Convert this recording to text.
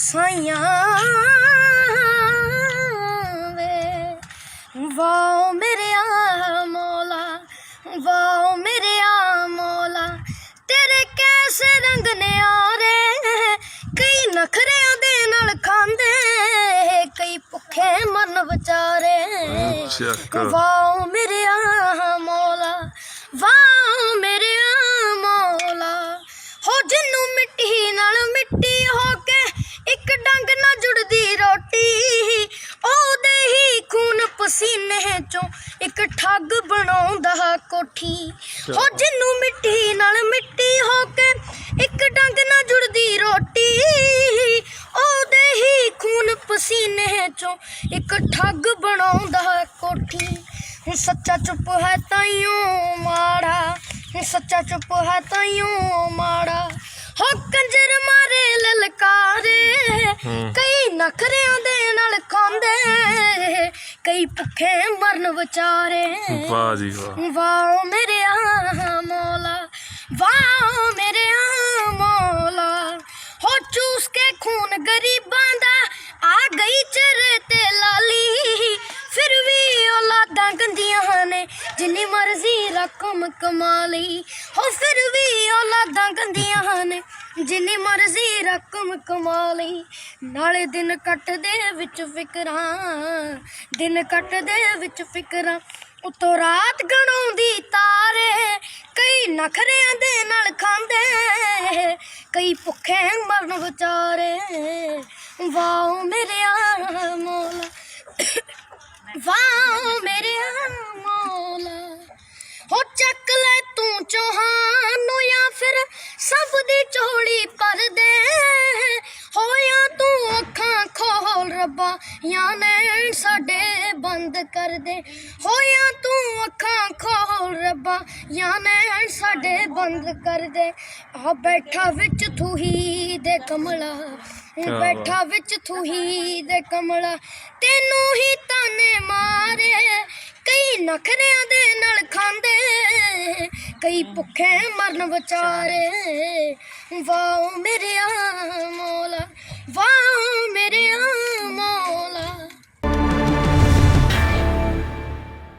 ਸਾਈਆਂ ਵੇ। Wow ਮੇਰਿਆ ਮੌਲਾ wow ਮੇਰਿਆ ਤੇਰੇ ਕੈਸੇ ਰੰਗ ਨਿਆਰੇ ਕਈ ਨਖਰਿਆਂ ਦੇ ਨਾਲ ਖਾਂਦੇ ਕਈ ਭੁੱਖੇ ਮਨ ਵਿਚਾਰੇ। ਵਾਓ ਮੇਰਿਆ ਮੌਲਾ ਵਾਓ ਠੱਗ ਬਣਾਉਂਦਾ ਕੋਠੀ। ਹੋ ਜਿੰਨੂੰ ਮਿੱਟੀ ਨਾਲ ਮਿੱਟੀ ਹੋ ਕੇ ਇੱਕ ਡੰਗ ਨਾਲ ਜੁੜਦੀ ਰੋਟੀ। ਉਹਦੇ ਹੀ ਖੂਨ ਪਸੀਨੇ ਚੋਂ ਇੱਕ ਠੱਗ ਬਣਾਉਂਦਾ ਕੋਠੀ। ਹੁਣ ਸੱਚਾ ਚੁੱਪ ਹੈ ਤਾਈਓ ਮਾੜਾ। ਹੁਣ ਸੱਚਾ ਚੁੱਪ ਹੈ ਤਾਈਓ ਮਾੜਾ। ਹੋ ਕੰਜਰ ਮਾਰੇ ਲਲਕਾਰੇ। ਕਈ ਨਖਰਿਆਂ ਦੇ ਨਾਲ ਖਾਂਦੇ ਕਈ ਭੁੱਖੇ ਮਰਨ ਵਿਚਾਰੇ ਵਾਹ ਜੀ ਵਾਹ ਵਾਓ ਮੇਰੇ ਮੌਲਾ ਵਾਓ ਮੇਰੇ ਮੌਲਾ ਹੋ ਚੂਸ ਕੇ ਖੂਨ ਗਰੀਬਾਂ ਜਿੰਨੀ ਮਰਜ਼ੀ ਰਕਮ ਕਮਾ ਲਈ। ਹੋ ਫਿਰ ਵੀ ਔਲਾਦਾਂ ਗੰਦੀਆਂ ਨੇ ਜਿੰਨੀ ਮਰਜ਼ੀ ਰਕਮ ਕਮਾ ਲਈ। ਨਾਲੇ ਦਿਨ ਕੱਟਦੇ ਵਿੱਚ ਫਿਕਰਾਂ। ਦਿਨ ਕੱਟਦੇ ਵਿੱਚ ਫਿਕਰਾਂ। ਉਤੋਂ ਰਾਤ ਗਣਾਉਂਦੀ ਤਾਰੇ। ਕਈ ਨਖਰਿਆਂ ਦੇ ਨਾਲ ਖਾਂਦੇ। ਕਈ ਭੁੱਖੇ ਮਰਨ ਵਿਚਾਰੇ। ਵਾਓ ਮੇਰੇ ਮੌਲਾ। ਵਾਓ ਚੋਹਾਨ ਨੂੰ ਜਾਂ ਫਿਰ ਸਭ ਦੀ ਝੋਲੀ ਪਰ ਦੇ। ਹੋਇਆ ਤੂੰ ਅੱਖਾਂ ਖੋਲ ਰੱਬਾ ਜਾਂ ਨੈਣ ਸਾਡੇ ਬੰਦ ਕਰ ਦੇ। ਹੋਇਆ ਤੂੰ ਅੱਖਾਂ ਖੋਲ ਰੱਬਾ ਜਾਂ ਨੈਣ ਸਾਡੇ ਬੰਦ ਕਰ ਦੇ। ਆ ਬੈਠਾ ਵਿੱਚ ਤੂੰ ਹੀ ਦੇ ਕਮਲਾ ਬੈਠਾ ਵਿੱਚ ਤੂੰ ਹੀ ਦੇ ਕਮਲਾ। ਤੈਨੂੰ ਹੀ ਤਾਨੇ ਮਾਰੇ ਕਈ ਨਖਰਿਆਂ ਦੇ ਨਾਲ ਖਾਂਦੇ। ਕਈ ਭੁੱਖੇ ਮਰਨ ਵਿਚਾਰੇ। ਵਾਓ ਮੇਰੇ ਮੌਲਾ ਵਾਓ ਮੇਰੇ ਮੌਲਾ